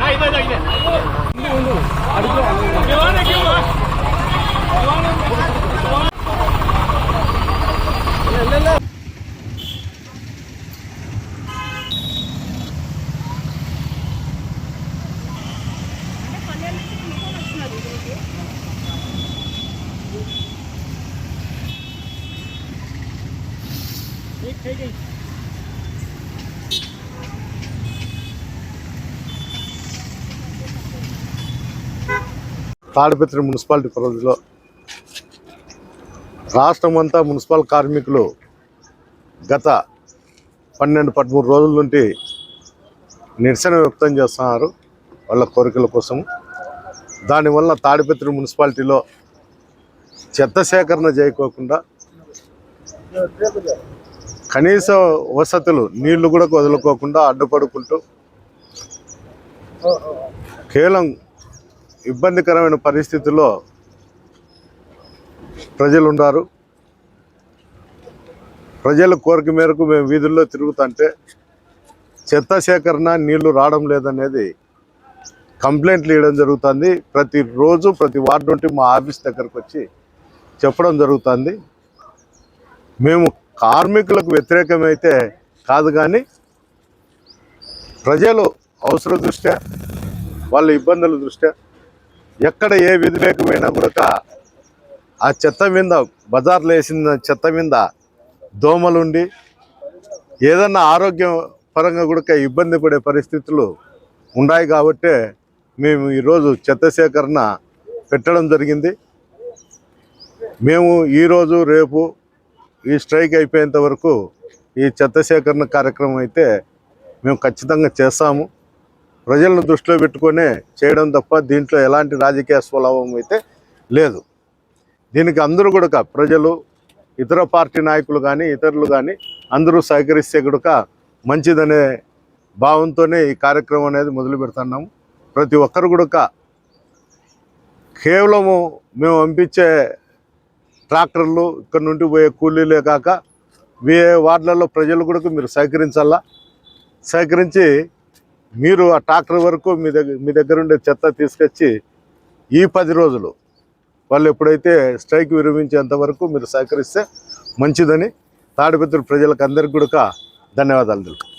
来一份，来一。తాడిపత్రి municipality పరిధిలో రాష్ట్రం అంతా మున్సిపల్ కార్మికులు గత పన్నెండు పదమూడు రోజుల నుండి నిరసన వ్యక్తం చేస్తున్నారు వాళ్ళ కోరికల కోసం. దానివల్ల తాడిపత్రి మున్సిపాలిటీలో చెత్త సేకరణ చేయకోకుండా కనీస వసతులు నీళ్ళు కూడా వదులుకోకుండా అడ్డుపడుకుంటూ కేవలం ఇబ్బందికరమైన పరిస్థితుల్లో ప్రజలు ఉన్నారు ప్రజల కోరిక మేరకు మేము వీధుల్లో తిరుగుతుంటే చెత్త సేకరణ నీళ్ళు రావడం లేదనేది కంప్లైంట్లు ఇవ్వడం జరుగుతుంది. ప్రతిరోజు ప్రతి వార్డు నుండి మా ఆఫీస్ దగ్గరకు వచ్చి చెప్పడం జరుగుతుంది. మేము కార్మికులకు వ్యతిరేకమైతే కాదు కానీ ప్రజలు అవసర దృష్ట్యా వాళ్ళ ఇబ్బందుల దృష్ట్యా ఎక్కడ ఏ వ్యతిరేకమైనా కూడా ఆ చెత్త మీద బజార్లో వేసిన చెత్త మీద దోమలుండి ఏదన్నా ఆరోగ్య పరంగా కూడా ఇబ్బంది పడే పరిస్థితులు ఉన్నాయి కాబట్టే మేము ఈరోజు చెత్త సేకరణ పెట్టడం జరిగింది. మేము ఈరోజు రేపు ఈ స్ట్రైక్ అయిపోయేంత వరకు ఈ చెత్త సేకరణ కార్యక్రమం అయితే మేము ఖచ్చితంగా చేస్తాము. ప్రజలను దృష్టిలో పెట్టుకునే చేయడం తప్ప దీంట్లో ఎలాంటి రాజకీయ స్వలాభం అయితే లేదు. దీనికి అందరూ కూడా ప్రజలు ఇతర పార్టీ నాయకులు కానీ ఇతరులు కానీ అందరూ సహకరిస్తే కూడా మంచిదనే భావంతోనే ఈ కార్యక్రమం అనేది మొదలు పెడుతున్నాము. ప్రతి ఒక్కరు కూడా కేవలము మేము పంపించే ట్రాక్టర్లు ఇక్కడ నుండి పోయే కూలీలే కాక వే వార్డులలో ప్రజలు కూడా మీరు సహకరించాలా? సహకరించి మీరు ఆ ట్రాక్టర్ వరకు మీ దగ్గర మీ దగ్గర ఉండే చెత్త తీసుకొచ్చి ఈ పది రోజులు వాళ్ళు ఎప్పుడైతే స్ట్రైక్ విరమించేంత వరకు మీరు సహకరిస్తే మంచిదని తాడిపత్రి ప్రజలకు అందరికీ కూడా ధన్యవాదాలు తెలుపు